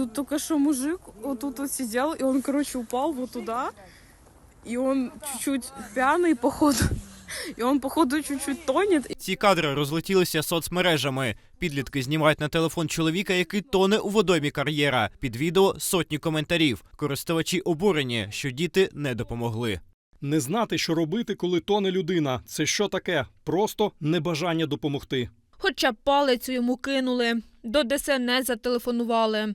Тут только что мужик вот тут вот сидел, и он, короче, упал вот туда. И он чуть-чуть пьяный, походу. И он, походу, чуть-чуть тонет. Ці кадри розлетілися соцмережами. Підлітки знімають на телефон чоловіка, який тоне у водоймі кар'єра. Під відео сотні коментарів. Користувачі обурені, що діти не допомогли. Не знати, що робити, коли тоне людина. Це що таке? Просто небажання допомогти. Хоча б палицю йому кинули, до ДСНС зателефонували.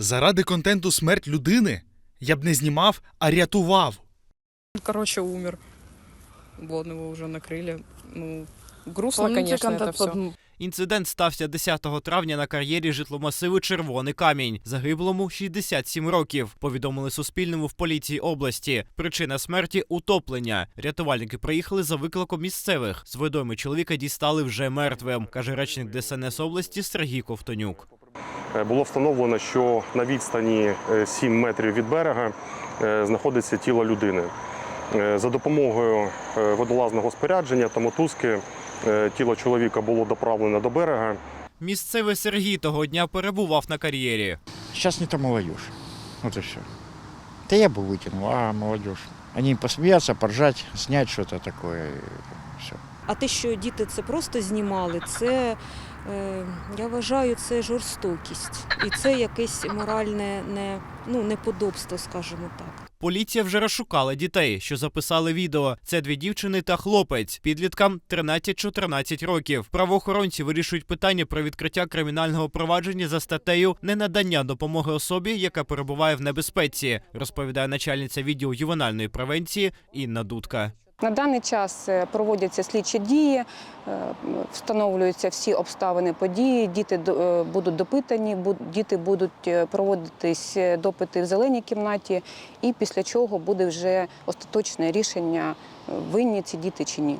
Заради контенту смерть людини я б не знімав, а рятував. Короче, умер. Вот, его уже накрыли. Ну, грустно, это контент все. Інцидент стався 10 травня на кар'єрі житломасиву Червоний камінь. Загиблому 67 років. Повідомили Суспільному в поліції області. Причина смерті утоплення. Рятувальники приїхали за викликом місцевих. З водойми чоловіка дістали вже мертвим, каже речник ДСНС області Сергій Ковтонюк. Е, Було встановлено, що на відстані е, 7 метрів від берега е, знаходиться тіло людини. Е, За допомогою е, водолазного спорядження та мотузки е, тіло чоловіка було доправлено до берега. Місцевий Сергій того дня перебував на кар'єрі. Сейчас не та молодежь. Вот и все. Да я бы вытянул, а молодежь. Они посмеяться, поржать, снять что-то такое. Все. А те, що діти це просто знімали, це е, я вважаю, це жорстокість. І це якесь моральне не, ну, неподобство, скажімо так. Поліція вже розшукала дітей, що записали відео. Це дві дівчини та хлопець. Підліткам 13-14 років. Правоохоронці вирішують питання про відкриття кримінального провадження за статтею ненадання допомоги особі, яка перебуває в небезпеці, розповідає начальниця відділу ювенальної превенції Інна Дудка. На даний час е, проводяться слідчі дії, е, встановлюються всі обставини події, діти е, будуть допитані, діти будуть проводитись допити в зеленій кімнаті, і після чого буде вже остаточне рішення, винні ці діти чи ні.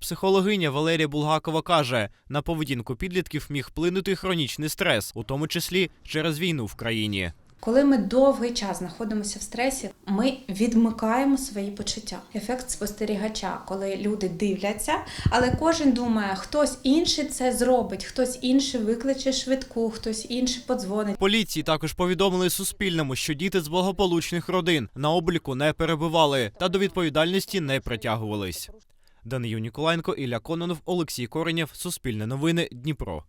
Психологиня Валерія Булгакова каже, на поведінку підлітків міг вплинути хронічний стрес, у тому числі через війну в країні. Коли ми довгий час знаходимося в стресі, ми відмикаємо свої почуття. Ефект спостерігача, коли люди дивляться, але кожен думає, хтось інший це зробить, хтось інший викличе швидку, хтось інший подзвонить. Поліції також повідомили Суспільному, що діти з благополучних родин на обліку не перебували та до відповідальності не притягувались. Данию Ніколаєнко, Ілля Кононов, Олексій Коренєв, Суспільне новини, Дніпро.